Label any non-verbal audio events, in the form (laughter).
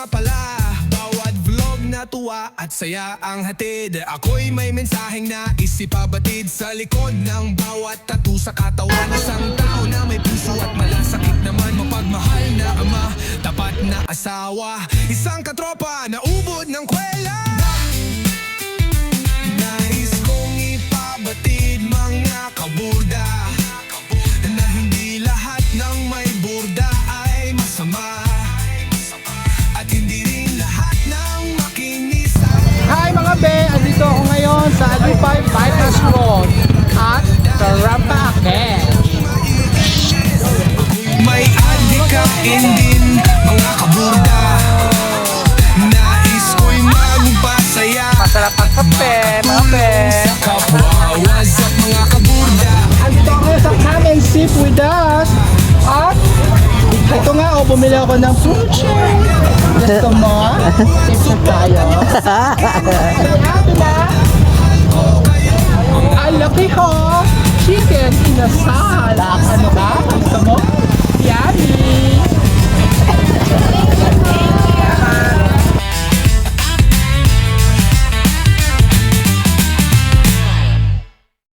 nga pala. Bawat vlog na tuwa at saya ang hatid. Ako'y may mensaheng na isipabatid Sa likod ng bawat tatu sa katawan Isang tao na may puso at malasakit naman. Mapagmahal na ama, tapat na asawa. Isang katropa na ubod ng kwela. Sa Rampaken. May adikain din mga kaburda Nais ko'y magpasaya Masarap ang kape, mga be! Sa kapwa, what's up mga kaburda Andito ako sa Come and Sip with us. At ito nga, oh, bumili ako ng sushi. Gusto mo? Sip na tayo. Kaya pila, (laughs) ang laki ko, pinasal.